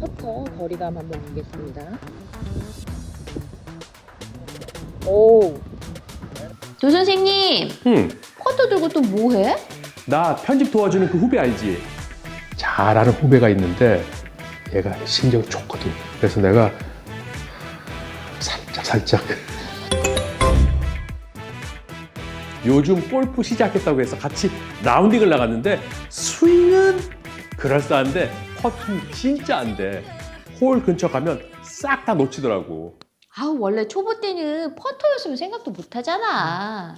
퍼터 거리감 한번 보겠습니다. 오, 조 선생님, 응, 퍼터 들고 또 뭐 해? 나 편집 도와주는 그 후배 알지? 잘하는 후배가 있는데 얘가 심정이 좋거든. 그래서 내가 살짝 살짝 요즘 골프 시작했다고 해서 같이 라운딩을 나갔는데 스윙은 그럴싸한데 퍼팅 진짜 안 돼. 홀 근처 가면 싹 다 놓치더라고. 아우, 원래 초보 때는 퍼터였으면 생각도 못 하잖아.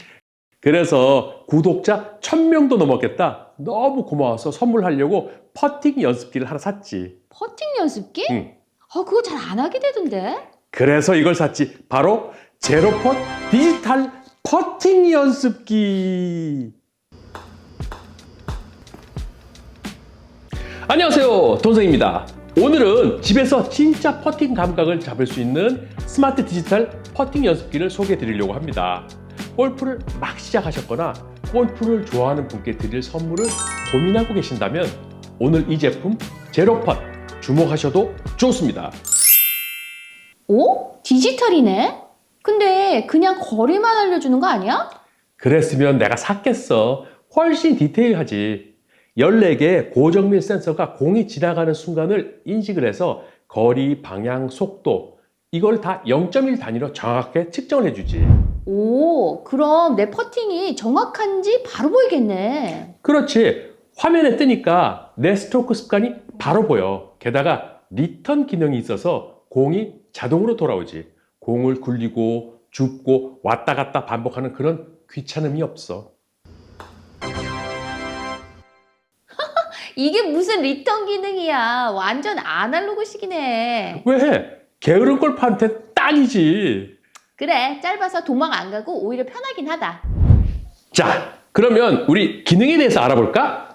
그래서 구독자 1000명도 넘었겠다. 너무 고마워서 선물하려고 퍼팅 연습기를 하나 샀지. 퍼팅 연습기? 응. 아, 그거 잘 안 하게 되던데? 그래서 이걸 샀지. 바로 제로펫 디지털 퍼팅 연습기. 안녕하세요. 돈성입니다. 오늘은 집에서 진짜 퍼팅 감각을 잡을 수 있는 스마트 디지털 퍼팅 연습기를 소개해 드리려고 합니다. 골프를 막 시작하셨거나 골프를 좋아하는 분께 드릴 선물을 고민하고 계신다면 오늘 이 제품 제로펫 주목하셔도 좋습니다. 오? 디지털이네? 근데 그냥 거리만 알려주는 거 아니야? 그랬으면 내가 샀겠어. 훨씬 디테일하지. 14개의 고정밀 센서가 공이 지나가는 순간을 인식을 해서 거리, 방향, 속도, 이걸 다 0.1 단위로 정확하게 측정을 해주지. 오, 그럼 내 퍼팅이 정확한지 바로 보이겠네. 그렇지. 화면에 뜨니까 내 스트로크 습관이 바로 보여. 게다가 리턴 기능이 있어서 공이 자동으로 돌아오지. 공을 굴리고 줍고 왔다 갔다 반복하는 그런 귀찮음이 없어. 이게 무슨 리턴 기능이야. 완전 아날로그식이네. 왜? 게으른 골프한테 딱이지. 그래, 짧아서 도망 안 가고 오히려 편하긴 하다. 자, 그러면 우리 기능에 대해서 알아볼까?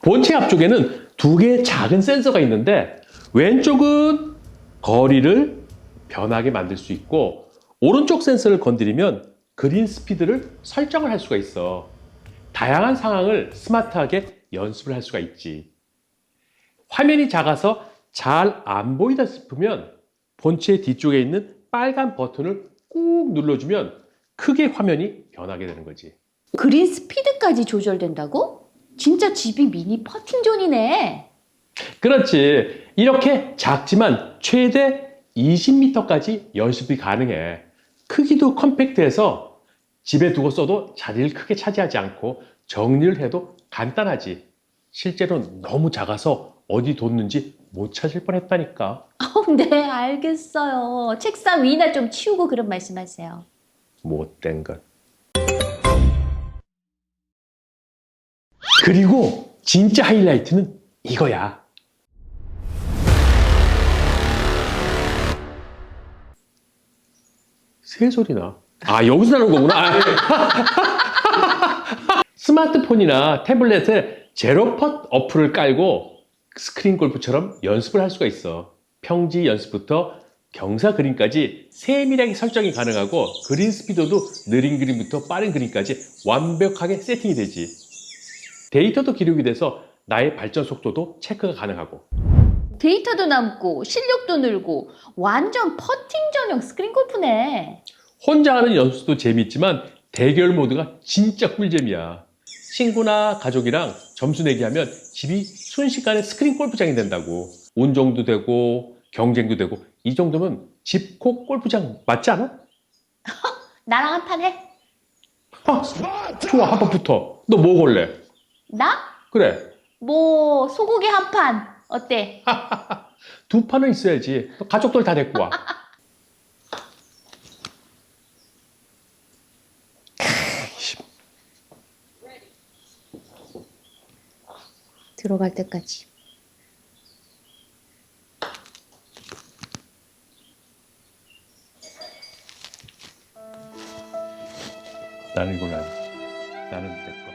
본체 앞쪽에는 두 개의 작은 센서가 있는데 왼쪽은 거리를 변하게 만들 수 있고 오른쪽 센서를 건드리면 그린 스피드를 설정을 할 수가 있어. 다양한 상황을 스마트하게 연습을 할 수가 있지. 화면이 작아서 잘 안 보이다 싶으면 본체 뒤쪽에 있는 빨간 버튼을 꾹 눌러주면 크게 화면이 변하게 되는 거지. 그린 스피드까지 조절된다고? 진짜 집이 미니 퍼팅존이네. 그렇지. 이렇게 작지만 최대 20m까지 연습이 가능해. 크기도 컴팩트해서 집에 두고 써도 자리를 크게 차지하지 않고 정리를 해도 간단하지. 실제로는 너무 작아서 어디 뒀는지 못 찾을 뻔했다니까. 어, 네, 알겠어요. 책상 위나 좀 치우고 그런 말씀하세요. 못된 것. 그리고 진짜 하이라이트는 이거야. 새 소리 나. 아, 여기서 나는 거구나. 아, 스마트폰이나 태블릿에 제로펫 어플을 깔고 스크린 골프처럼 연습을 할 수가 있어. 평지 연습부터 경사 그림까지 세밀하게 설정이 가능하고 그린 스피드도 느린 그림부터 빠른 그림까지 완벽하게 세팅이 되지. 데이터도 기록이 돼서 나의 발전 속도도 체크가 가능하고 데이터도 남고 실력도 늘고 완전 퍼팅 전용 스크린 골프네. 혼자 하는 연습도 재미있지만 대결 모드가 진짜 꿀잼이야. 친구나 가족이랑 점수 내기 하면 집이 순식간에 스크린 골프장이 된다고. 운동도 되고 경쟁도 되고 이 정도면 집콕 골프장 맞지 않아? 나랑 한 판 해. 아, 좋아 한번 붙어. 너 뭐 걸래? 나? 그래 뭐 소고기 한 판. 어때? 두 판은 있어야지. 너 가족들 다 데리고 와. 들어갈 때까지. 나는 이걸로 해. 나는 내 거.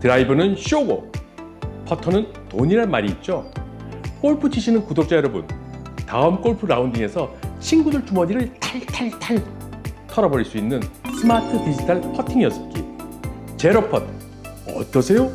드라이브는 쇼고, 퍼터는 돈이란 말이 있죠. 골프 치시는 구독자 여러분, 다음 골프 라운딩에서 친구들 주머니를 탈탈탈 털어버릴 수 있는 스마트 디지털 퍼팅 연습기 제로펫 어떠세요?